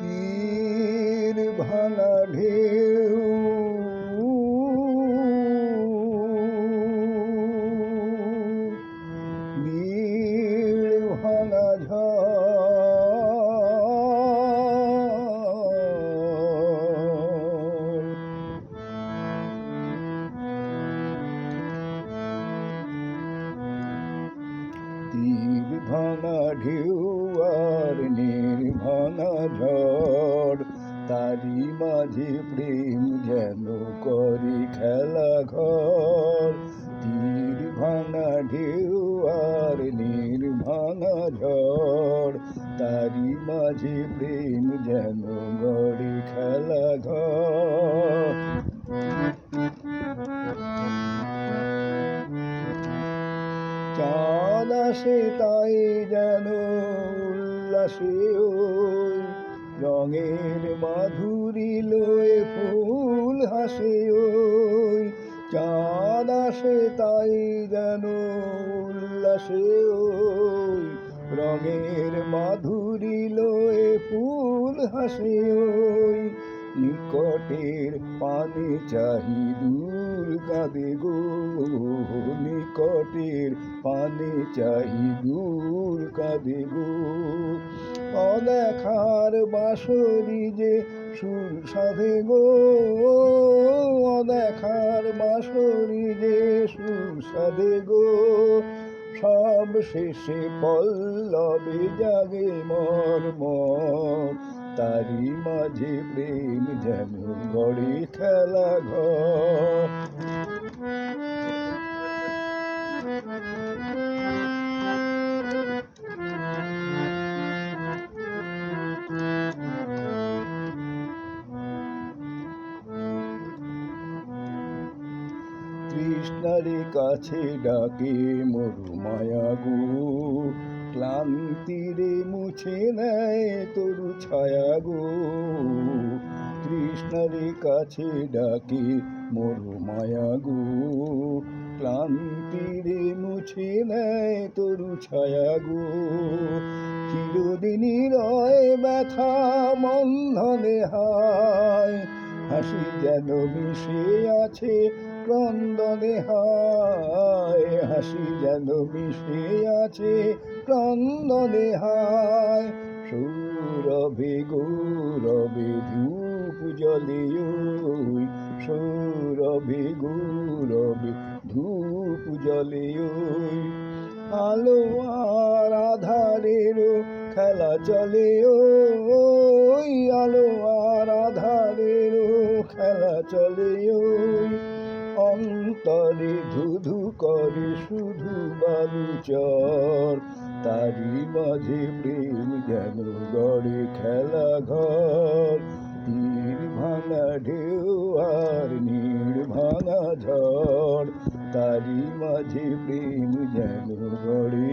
তীর ভাঙা ঢেউ। নীড় ভাঙা ঝড় ভাঙা ঢেউ আর ঝড় তারি মাঝে প্রেম যেন করে খেলা ঘর। তীর ভাঙা ঢেউ আর নীর ভাঙা ঝড় তারি মাঝে প্রেম যেন চাঁদ আসে তাই যেন উল্লাসে ওই রঙের মাধুরী লয়ে ফুল হাসে ওই। চাঁদ আসে তাই যেন উল্লাসে ওই রঙের মাধুরী লয়ে ফুল হাসে নিকটের পানে চাহি দূর কাঁদে গো। নিকটের পানে চাহি দূর কাঁদে গো। অদেখার বাসরি যে সুর সাধে গো। অদেখার বাসরি যে সুর সাধে গো। সব শেষে পল্লবে জাগে মর মর তারি মাঝে প্রেম যেন গড়ে খেলা ঘর। কৃষ্ণারে কাছে ডাকে মরু মায়া গো ক্লান্তিরে মুছে নেয় তরু ছায়া গো। কৃষ্ণারে কাছে ডাকে মরু মায়া গো। ক্লান্তিরে মুছে নেয় তরু ছায়া গো। চিরদিনই রয় ব্যথা বন্ধনে হায়। হাসি যেন মিশে আছে ক্রন্দনে হায় হাসি যেন মিশে আছে ক্রন্দনে হায় সৌরভে গৌরবে ধূপ জ্বলে ওই, সৌরভে গৌরবে ধূপ জ্বলে ওই। আলো আর আধারেরও খেলা চলে ওই, আলো আর আধারেরও খেলা চলে ওই। অন্তরে ধুধু করে শুধু বালুচর। তারি মাঝে প্রেম যেন গড়ে খেলা ঘর। তীর ভাঙা ঢেউ আর নীড় ভাঙা ঝড়। তারি মাঝে প্রেম যেন গড়ে